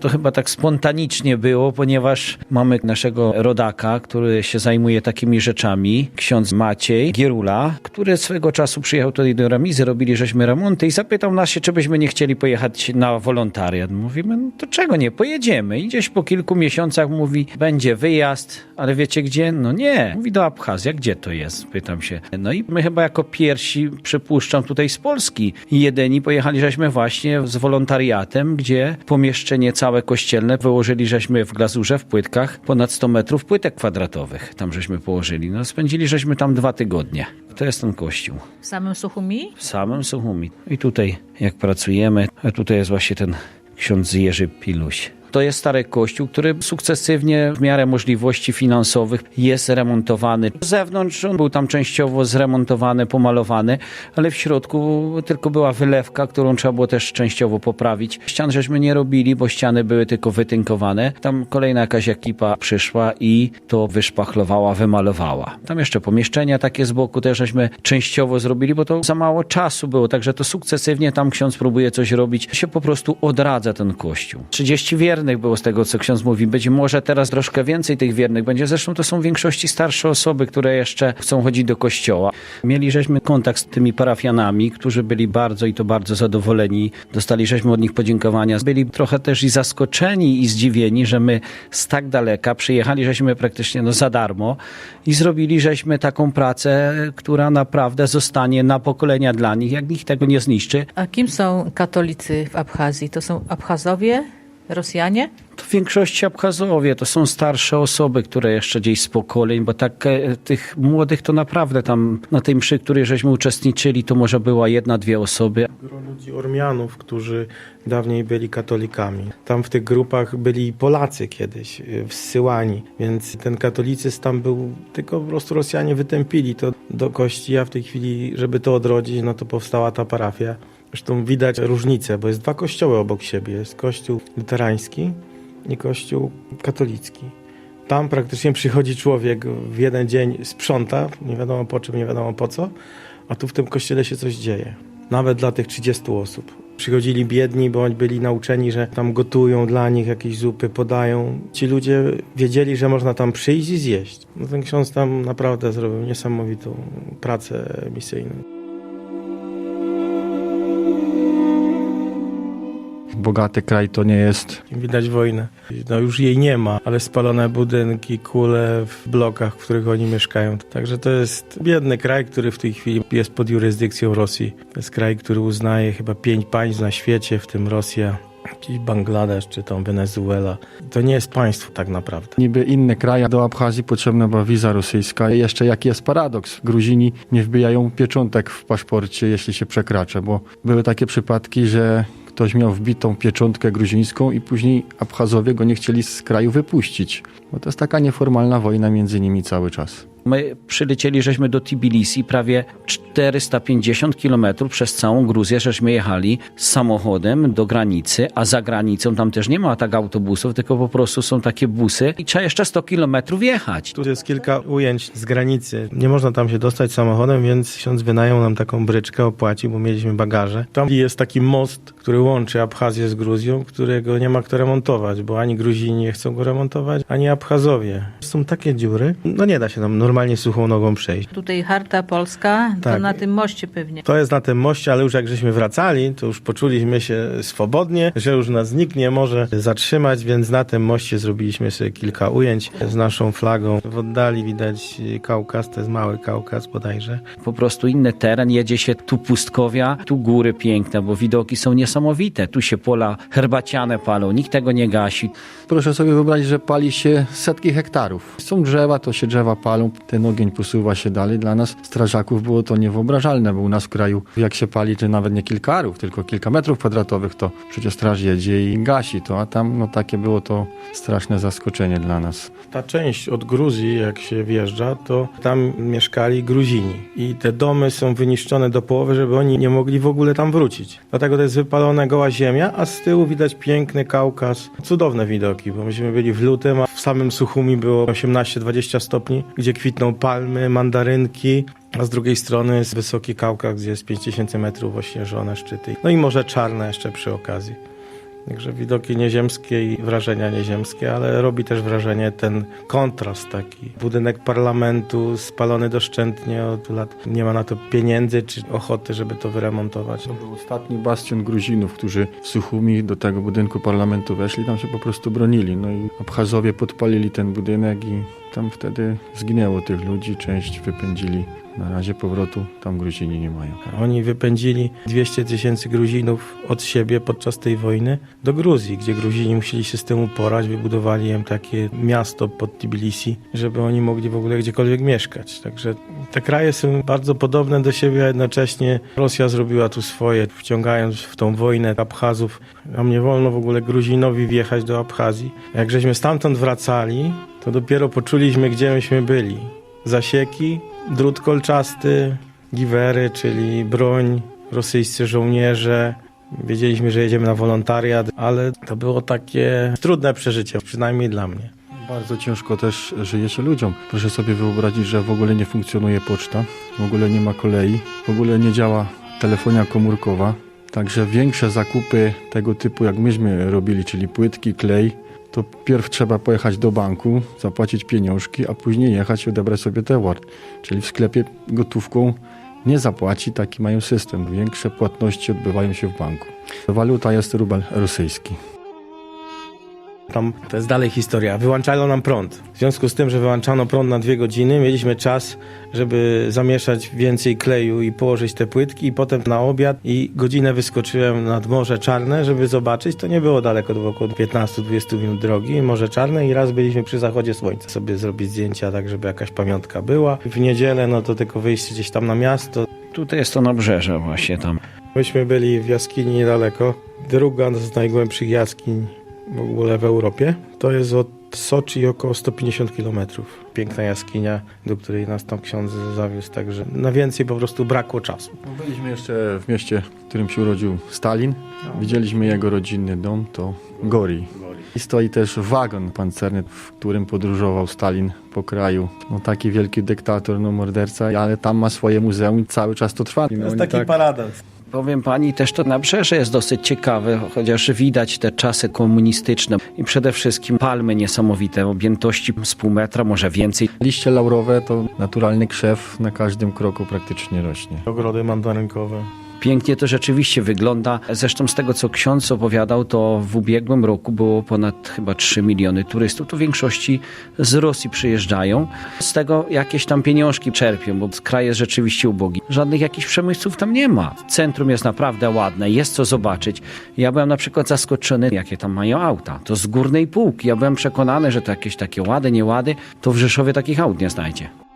To chyba tak spontanicznie było, ponieważ mamy naszego rodaka, który się zajmuje takimi rzeczami, ksiądz Maciej Gierula, który swego czasu przyjechał tutaj do remizy, robili żeśmy remonty i zapytał nas się, czy byśmy nie chcieli pojechać na wolontariat. Mówimy, no to czego nie, pojedziemy. I gdzieś po kilku miesiącach mówi, będzie wyjazd, ale wiecie gdzie? No nie. Mówi do Abchazja, gdzie to jest? Pytam się. No i my chyba jako pierwsi, przypuszczam, tutaj z Polski jedyni pojechali żeśmy właśnie z wolontariatem, gdzie pomieszczenie całe kościelne wyłożyli żeśmy w glazurze, w płytkach, ponad 100 metrów płytek kwadratowych. Tam żeśmy położyli. No spędzili żeśmy tam dwa tygodnie. To jest ten kościół. W samym Suchumi? W samym Suchumi. I tutaj jak pracujemy, a tutaj jest właśnie ten ksiądz Jerzy Piluś. To jest stary kościół, który sukcesywnie w miarę możliwości finansowych jest remontowany. Z zewnątrz on był tam częściowo zremontowany, pomalowany, ale w środku tylko była wylewka, którą trzeba było też częściowo poprawić. Ścian żeśmy nie robili, bo ściany były tylko wytynkowane. Tam kolejna jakaś ekipa przyszła i to wyszpachlowała, wymalowała. Tam jeszcze pomieszczenia takie z boku też żeśmy częściowo zrobili, bo to za mało czasu było, także to sukcesywnie tam ksiądz próbuje coś robić. Się po prostu odradza ten kościół. 30 wiernych było z tego, co ksiądz mówi. Być może teraz troszkę więcej tych wiernych będzie. Zresztą to są w większości starsze osoby, które jeszcze chcą chodzić do kościoła. Mieli żeśmy kontakt z tymi parafianami, którzy byli bardzo i to bardzo zadowoleni. Dostali żeśmy od nich podziękowania. Byli trochę też i zaskoczeni i zdziwieni, że my z tak daleka przyjechali, żeśmy praktycznie no za darmo i zrobili żeśmy taką pracę, która naprawdę zostanie na pokolenia dla nich, jak nikt tego nie zniszczy. A kim są katolicy w Abchazji? To są Abchazowie? Rosjanie? To w większości Abchazowie to są starsze osoby, które jeszcze gdzieś z pokoleń, bo tak e, tych młodych to naprawdę tam na tej mszy, której żeśmy uczestniczyli, to może była jedna, dwie osoby. Gro ludzi Ormianów, którzy dawniej byli katolikami. Tam w tych grupach byli Polacy kiedyś, y, wsyłani, więc ten katolicyzm tam był, tylko po prostu Rosjanie wytępili to do kości, a w tej chwili, żeby to odrodzić, no to powstała ta parafia. Zresztą widać różnicę, bo jest dwa kościoły obok siebie. Jest kościół luterański i kościół katolicki. Tam praktycznie przychodzi człowiek w jeden dzień, sprząta, nie wiadomo po czym, nie wiadomo po co, a tu w tym kościele się coś dzieje. Nawet dla tych 30 osób. Przychodzili biedni, bądź byli nauczeni, że tam gotują dla nich jakieś zupy, podają. Ci ludzie wiedzieli, że można tam przyjść i zjeść. No ten ksiądz tam naprawdę zrobił niesamowitą pracę misyjną. Bogaty kraj to nie jest. Widać wojnę. No już jej nie ma, ale spalone budynki, kule w blokach, w których oni mieszkają. Także to jest biedny kraj, który w tej chwili jest pod jurysdykcją Rosji. To jest kraj, który uznaje chyba pięć państw na świecie, w tym Rosja, jakiś Bangladesz czy tam Wenezuela. To nie jest państwo tak naprawdę. Niby inne kraje, do Abchazji potrzebna była wiza rosyjska. I jeszcze jaki jest paradoks? Gruzini nie wbijają pieczątek w paszporcie, jeśli się przekracza, bo były takie przypadki, że ktoś miał wbitą pieczątkę gruzińską i później Abchazowie go nie chcieli z kraju wypuścić. Bo to jest taka nieformalna wojna między nimi cały czas. My przylecieli żeśmy do Tbilisi prawie 450 kilometrów przez całą Gruzję, żeśmy jechali samochodem do granicy, a za granicą tam też nie ma tak autobusów, tylko po prostu są takie busy i trzeba jeszcze 100 kilometrów jechać. Tu jest kilka ujęć z granicy. Nie można tam się dostać samochodem, więc ksiądz wynajął nam taką bryczkę, opłacił, bo mieliśmy bagaże. Tam jest taki most, który łączy Abchazję z Gruzją, którego nie ma kto remontować, bo ani Gruzini nie chcą go remontować, ani Abchazowie. Są takie dziury, no nie da się tam normalnie suchą nogą przejść. Tutaj Harta Polska, to Tak. na tym moście pewnie. To jest na tym moście, ale już jak żeśmy wracali, to już poczuliśmy się swobodnie, że już nas nikt nie może zatrzymać, więc na tym moście zrobiliśmy sobie kilka ujęć z naszą flagą. W oddali widać Kaukaz, to jest mały Kaukaz bodajże. Po prostu inny teren, jedzie się tu pustkowia, tu góry piękne, bo widoki są niesamowite. Tu się pola herbaciane palą, nikt tego nie gasi. Proszę sobie wyobrazić, że pali się setki hektarów. Są drzewa, to się drzewa palą, ten ogień posuwa się dalej. Dla nas, strażaków, było to niewyobrażalne, bo u nas w kraju, jak się pali, to nawet nie kilka arów, tylko kilka metrów kwadratowych, to przecież straż jedzie i gasi to, a tam no takie było to straszne zaskoczenie dla nas. Ta część od Gruzji, jak się wjeżdża, to tam mieszkali Gruzini. I te domy są wyniszczone do połowy, żeby oni nie mogli w ogóle tam wrócić. Dlatego to jest wypalona goła ziemia, a z tyłu widać piękny Kaukaz. Cudowne widoki, bo myśmy byli w lutym, a w samym Suchumi było 18-20 stopni, gdzie kwitną palmy, mandarynki, a z drugiej strony jest wysoki Kaukaz, gdzie jest 5000 metrów ośnieżone szczyty. No i Morze Czarne jeszcze przy okazji. Także widoki nieziemskie i wrażenia nieziemskie, ale robi też wrażenie ten kontrast taki. Budynek parlamentu spalony doszczętnie od lat. Nie ma na to pieniędzy czy ochoty, żeby to wyremontować. To był ostatni bastion Gruzinów, którzy w Suchumi do tego budynku parlamentu weszli, tam się po prostu bronili. No i Abchazowie podpalili ten budynek i tam wtedy zginęło tych ludzi, część wypędzili. Na razie powrotu tam Gruzini nie mają. Oni wypędzili 200 tysięcy Gruzinów od siebie podczas tej wojny do Gruzji, gdzie Gruzini musieli się z tym uporać, wybudowali im takie miasto pod Tbilisi, żeby oni mogli w ogóle gdziekolwiek mieszkać. Także te kraje są bardzo podobne do siebie, a jednocześnie Rosja zrobiła tu swoje, wciągając w tą wojnę Abchazów. Nam nie wolno w ogóle Gruzinowi wjechać do Abchazji. Jak żeśmy stamtąd wracali, to dopiero poczuliśmy, gdzie myśmy byli. Zasieki, drut kolczasty, giwery, czyli broń, rosyjscy żołnierze. Wiedzieliśmy, że jedziemy na wolontariat, ale to było takie trudne przeżycie, przynajmniej dla mnie. Bardzo ciężko też żyje się ludziom. Proszę sobie wyobrazić, że w ogóle nie funkcjonuje poczta, w ogóle nie ma kolei, w ogóle nie działa telefonia komórkowa. Także większe zakupy tego typu, jak myśmy robili, czyli płytki, klej, to pierw trzeba pojechać do banku, zapłacić pieniążki, a później jechać odebrać sobie towar. Czyli w sklepie gotówką nie zapłaci, taki mają system. Większe płatności odbywają się w banku. Waluta jest rubel rosyjski. Tam to jest dalej historia. Wyłączano nam prąd. W związku z tym, że wyłączano prąd na dwie godziny, mieliśmy czas, żeby zamieszać więcej kleju i położyć te płytki i potem na obiad i godzinę wyskoczyłem nad Morze Czarne, żeby zobaczyć. To nie było daleko, to było około 15-20 minut drogi. Morze Czarne i raz byliśmy przy zachodzie słońca. Sobie zrobić zdjęcia tak, żeby jakaś pamiątka była. W niedzielę no to tylko wyjście gdzieś tam na miasto. Tutaj jest to nabrzeże właśnie tam. Myśmy byli w jaskini niedaleko. Druga z najgłębszych jaskiń w ogóle w Europie. To jest od Soczi około 150 km. Piękna jaskinia, do której nas tam ksiądz zawiózł, także na więcej po prostu brakło czasu. No, Byliśmy jeszcze w mieście, w którym się urodził Stalin. Widzieliśmy jego rodzinny dom, to Gori. I stoi też wagon pancerny, w którym podróżował Stalin po kraju. No taki wielki dyktator, no morderca, ale tam ma swoje muzeum i cały czas to trwa. To jest taki tak- paradoks. Powiem pani, też to nabrzeże jest dosyć ciekawe, chociaż widać te czasy komunistyczne i przede wszystkim palmy niesamowite, objętości z pół metra, może więcej. Liście laurowe to naturalny krzew, na każdym kroku praktycznie rośnie. Ogrody mandarynkowe. Pięknie to rzeczywiście wygląda. Zresztą z tego, co ksiądz opowiadał, to w ubiegłym roku było ponad chyba 3 miliony turystów. To w większości z Rosji przyjeżdżają. Z tego jakieś tam pieniążki czerpią, bo kraj jest rzeczywiście ubogi. Żadnych jakichś przemysłów tam nie ma. Centrum jest naprawdę ładne, jest co zobaczyć. Ja byłem na przykład zaskoczony, jakie tam mają auta. To z górnej półki. Ja byłem przekonany, że to jakieś takie łady, niełady, to w Rzeszowie takich aut nie znajdzie.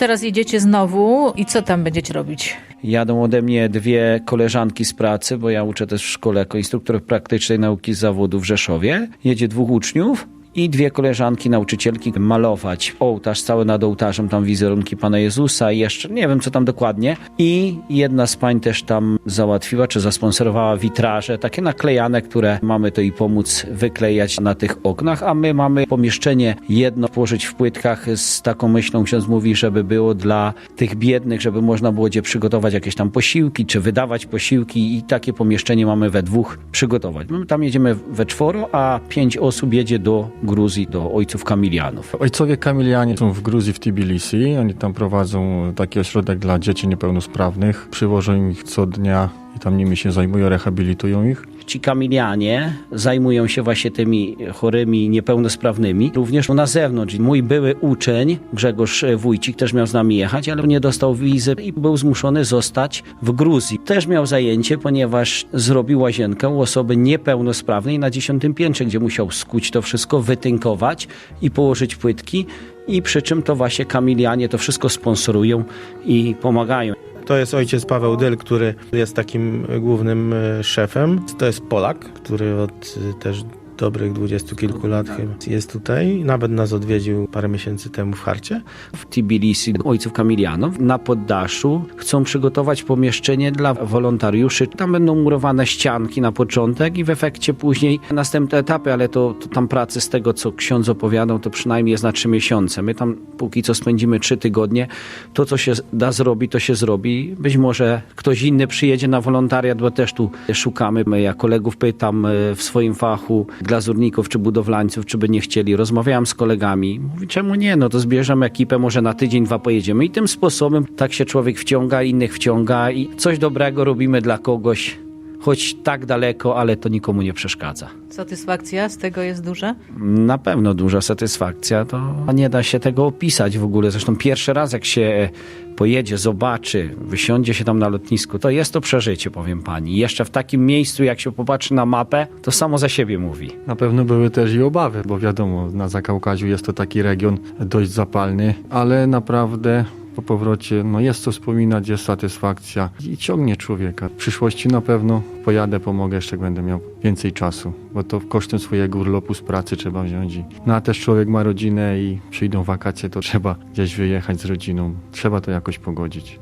Teraz jedziecie znowu i co tam będziecie robić? Jadą ode mnie dwie koleżanki z pracy, bo ja uczę też w szkole jako instruktor praktycznej nauki zawodu w Rzeszowie. Jedzie dwóch uczniów i dwie koleżanki, nauczycielki malować ołtarz cały nad ołtarzem, tam wizerunki Pana Jezusa i jeszcze nie wiem co tam dokładnie. I jedna z pań też tam załatwiła, czy zasponsorowała witraże, takie naklejane, które mamy to i pomóc wyklejać na tych oknach, a my mamy pomieszczenie jedno położyć w płytkach z taką myślą, ksiądz mówi, żeby było dla tych biednych, żeby można było gdzie przygotować jakieś tam posiłki, czy wydawać posiłki i takie pomieszczenie mamy we dwóch przygotować. My tam jedziemy we czworo, a pięć osób jedzie do Gruzji, do ojców Kamilianów. Ojcowie Kamilianie są w Gruzji, w Tbilisi. Oni tam prowadzą taki ośrodek dla dzieci niepełnosprawnych. Przywożą ich co dnia tam nimi się zajmują, rehabilitują ich. Ci Kamilianie zajmują się właśnie tymi chorymi, niepełnosprawnymi. Również na zewnątrz. Mój były uczeń, Grzegorz Wójcik, też miał z nami jechać, ale nie dostał wizy i był zmuszony zostać w Gruzji. Też miał zajęcie, ponieważ zrobił łazienkę u osoby niepełnosprawnej na dziesiątym piętrze, gdzie musiał skuć to wszystko, wytynkować i położyć płytki. I przy czym to właśnie Kamilianie to wszystko sponsorują i pomagają. To jest ojciec Paweł Dyl, który jest takim głównym e, szefem. To jest Polak, który od e, też dobrych dwudziestu kilku lat chyba. Jest tutaj, nawet nas odwiedził parę miesięcy temu w Harcie. w Tbilisi ojców Kamilianów na poddaszu chcą przygotować pomieszczenie dla wolontariuszy. Tam będą murowane ścianki na początek i w efekcie później następne etapy, ale to, to tam pracy z tego, co ksiądz opowiadał, to przynajmniej jest na trzy miesiące. My tam póki co spędzimy trzy tygodnie. To, co się da zrobić, to się zrobi. Być może ktoś inny przyjedzie na wolontariat, bo też tu szukamy. Ja kolegów pytam e, w swoim fachu, glazurników czy budowlańców, czy by nie chcieli. Rozmawiałem z kolegami. Mówi, czemu nie? No to zbierzemy ekipę, może na tydzień, dwa pojedziemy. I tym sposobem tak się człowiek wciąga, innych wciąga i coś dobrego robimy dla kogoś, choć tak daleko, ale to nikomu nie przeszkadza. Satysfakcja z tego jest duża? Na pewno duża satysfakcja, to nie da się tego opisać w ogóle. Zresztą pierwszy raz, jak się pojedzie, zobaczy, wysiądzie się tam na lotnisku, to jest to przeżycie, powiem pani. Jeszcze w takim miejscu, jak się popatrzy na mapę, to samo za siebie mówi. Na pewno były też i obawy, bo wiadomo, na Zakaukaziu jest to taki region dość zapalny, ale naprawdę po powrocie no jest co wspominać, jest satysfakcja i ciągnie człowieka. W przyszłości na pewno pojadę, pomogę jeszcze, będę miał więcej czasu, bo to kosztem swojego urlopu z pracy trzeba wziąć. No a też człowiek ma rodzinę i przyjdą wakacje, to trzeba gdzieś wyjechać z rodziną. Trzeba to jakoś pogodzić.